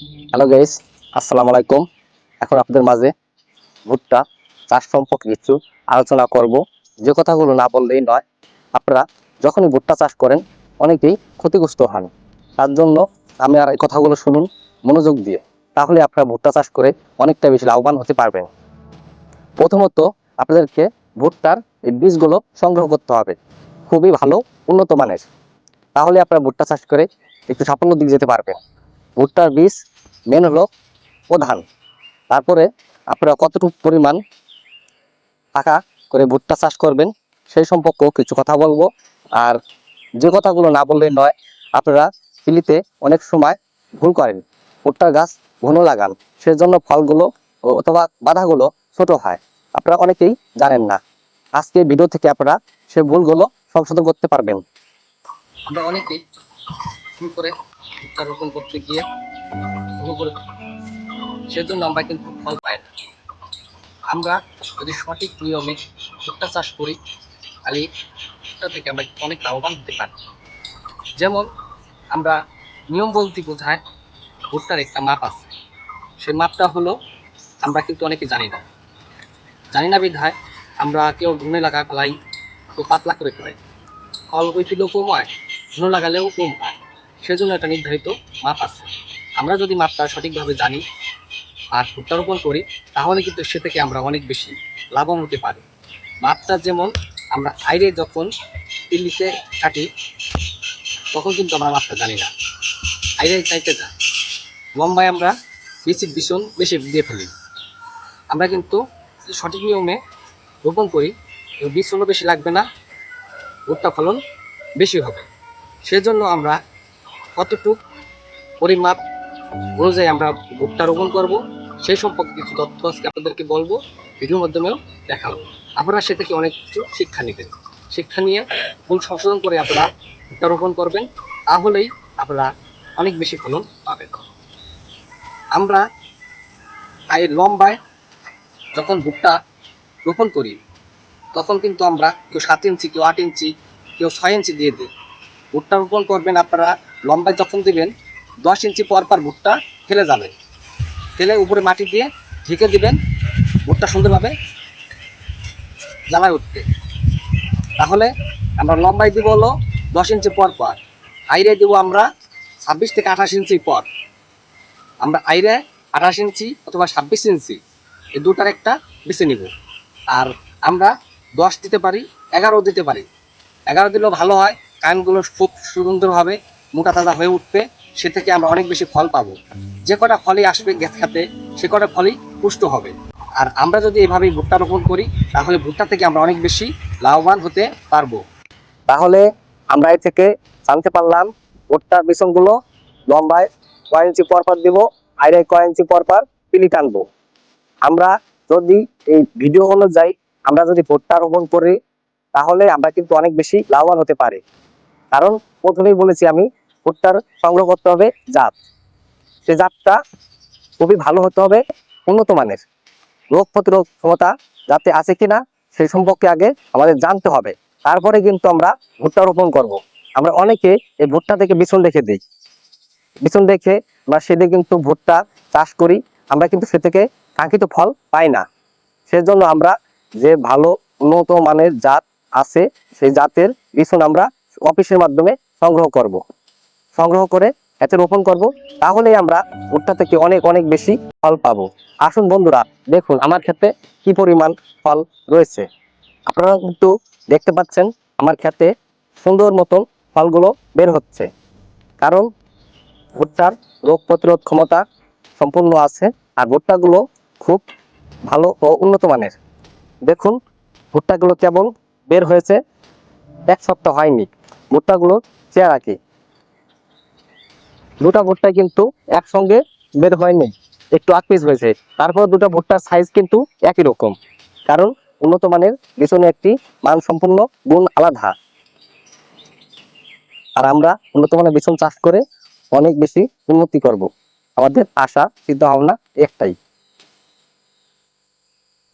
Hello guys আসসালামু আলাইকুম এখন আপনাদের মাঝে ভুট্টা, চাষ সম্পর্কে কিছু আলোচনা করব। যে কথাগুলো না বললেই নয়, আপনারা যখনই ভুট্টা চাষ করেন, অনেকেই ক্ষতিগ্রস্ত হন। তার জন্য আমি আর এই কথাগুলো শুনুন, মনোযোগ দিয়ে। তাহলে আপনারা ভুট্টা চাষ করে অনেকটা বেশি লাভবান হতে পারবেন। প্রথমত, আপনাদেরকে ভুট্টার এই বীজগুলো সংগ্রহ করতে হবে। খুবই ভালো, উন্নত মানের। তাহলে আপনারা ভুট্টা চাষ করে একটু সাফল্য দিকে যেতে পারবেন। ভুট্টার বীজ মেন হলো প্রধান। তারপরে আপনারা কতটুকু পরিমাণ টাকা করে ভুট্টা চাষ করবেন সেই সম্পর্কেও কিছু কথা বলব। আর যে কথাগুলো না বললে নয়, আপনারা চিলিতে অনেক সময় ভুল করেন। ভুট্টার গাছ ঘন লাগান, সেজন্য ফলগুলো অথবা বাধাগুলো ছোট হয়। আপনারা অনেকেই জানেন না। আজকে ভিডিও থেকে আপনারা সে ভুলগুলো সংশোধন করতে পারবেন। আমরা অনেকেই করে ভুট্টা রোপণ করতে গিয়ে করে সেজন্য আমরা কিন্তু ফল পাই না। আমরা যদি সঠিক নিয়মে ভুট্টা চাষ করি, তাহলে ভুট্টা থেকে আমরা অনেক লাভবান হতে পারি। যেমন আমরা নিয়ম বলতে বোঝায় ভুট্টার একটা মাপ আছে। সেই মাপটা হলো, আমরা কিন্তু অনেকে জানি না। জানি না বিধায় আমরা কেউ ধনে লাগা ফেলাই কেউ পাতলা করে ফেলাই ফল হইতেও কম হয় ধনে লাগালেও কম হয়। সেজন্য একটা নির্ধারিত মাপ আছে। আমরা যদি মাপটা সঠিকভাবে জানি আর ভুট্টা রোপণ করি, তাহলে কিন্তু সে থেকে আমরা অনেক বেশি লাভবান হতে পারি। মাপটা যেমন আমরা আইরে যখন ইলিশে কাটি তখন কিন্তু আমরা মাপটা জানি না। আইরে চাইতে যা। লম্বায় আমরা বেশি ভীষণ বেশি দিয়ে ফেলি। আমরা কিন্তু সঠিক নিয়মে রোপণ করি বীজগুলো বেশি লাগবে না, ভুট্টা ফলন বেশি হবে। সেজন্য আমরা কতটুক পরিমাপ অনুযায়ী আমরা ভুট্টা রোপণ করব। সেই সম্পর্কে কিছু তথ্য আজকে আপনাদেরকে বলব। ভিডিওর মাধ্যমেও দেখাবো। আপনারা সে থেকে অনেক কিছু শিক্ষা নেবেন। শিক্ষা নিয়ে ভুল সংশোধন করে আপনারা ভুট্টা রোপণ করবেন। তাহলেই আপনারা অনেক বেশি ফলন পাবেন। আমরা এই লম্বায় যখন ভুট্টা রোপণ করি, তখন কিন্তু আমরা কেউ সাত ইঞ্চি, কেউ আট ইঞ্চি, কেউ ছয় ইঞ্চি দিয়ে দিই। ভুট্টা রোপণ করবেন আপনারা লম্বায় যখন দিবেন দশ ইঞ্চি পর পর ভুট্টা ফেলে যাবে। ফেলে উপরে মাটি দিয়ে ঢেকে দিবেন, ভুট্টা সুন্দরভাবে জ্বালায় উঠতে তাহলে আমরা লম্বাই দিব হলো দশ ইঞ্চি পর পর আইরে দিব আমরা ছাব্বিশ থেকে আঠাশ ইঞ্চি পর। আমরা আইরে আঠাশ ইঞ্চি অথবা ছাব্বিশ ইঞ্চি, এই দুটার একটা বেছে নিব। আর আমরা দশ দিতে পারি, এগারো দিতে পারি। এগারো দিলেও ভালো হয়, কানগুলো খুব সুন্দরভাবে মোটা তাজা হয়ে উঠবে। সে থেকে আমরা অনেক বেশি ফল পাবো। যে কটা ফলই আসবে খাতে, সে কটা ফলই পুষ্ট হবে। আর আমরা যদি এভাবেই ভুট্টা রোপণ করি, তাহলে ভুট্টা থেকে আমরা অনেক বেশি লাভবান হতে পারব। তাহলে আমরা এ থেকে জানতে পারলাম, ভুট্টার বিছনগুলো লম্বায় কয় ইঞ্চি পর পর দিব আইরে কয় ইঞ্চি পর পর পিলি টানবো। আমরা যদি এই ভিডিও অনুযায়ী আমরা যদি ভুট্টা রোপণ করি, তাহলে আমরা কিন্তু অনেক বেশি লাভবান হতে পারি। কারণ প্রথমেই বলেছি আমি ভুট্টার সংগ্রহ করতে হবে জাত। সে জাতটা খুবই ভালো হতে হবে উন্নত মানের। রোগ প্রতিরোধ ক্ষমতা যাতে আছে কিনা সেই সম্পর্কে আগে আমাদের জানতে হবে। তারপরে কিন্তু আমরা ভুট্টা রোপণ করব। আমরা অনেকে এই ভুট্টা থেকে বিছন রেখে দিই। বিছন দেখে আমরা সেটা কিন্তু ভুট্টা চাষ করি। আমরা কিন্তু সে থেকে কাঙ্ক্ষিত ফল পাই না। সেজন্য আমরা যে ভালো উন্নত মানের জাত আছে, সেই জাতের বিছন আমরা অফিসের মাধ্যমে সংগ্রহ করব। সংগ্রহ করে এতে রোপণ করব, তাহলেই আমরা ভুট্টা থেকে অনেক অনেক বেশি ফল পাবো। আসুন বন্ধুরা, দেখুন আমার ক্ষেত্রে কি পরিমাণ ফল রয়েছে। আপনারা কিন্তু দেখতে পাচ্ছেন, আমার ক্ষেতে সুন্দর মতন ফলগুলো বের হচ্ছে। কারণ ভুট্টার রোগ প্রতিরোধ ক্ষমতা সম্পূর্ণ আছে, আর ভুট্টাগুলো খুব ভালো ও উন্নত মানের। দেখুন, ভুট্টাগুলো কেবল বের হয়েছে এক সপ্তাহ হয়নি। ভুট্টাগুলো চেয়ারা কি? দুটা ভুট্টা কিন্তু একসঙ্গে বের হয়নি। একটু আগ পিস হয়েছে। তারপর দুটো ভুট্টার সাইজ কিন্তু একই রকম। কারণ উন্নত মানের পিছনে একটি মান সম্পূর্ণ গুণ আলাদা। আর আমরা উন্নত মানের বিছন চাষ করে অনেক বেশি উন্নতি করব। আমাদের আশা চিন্তা ভাবনা একটাই।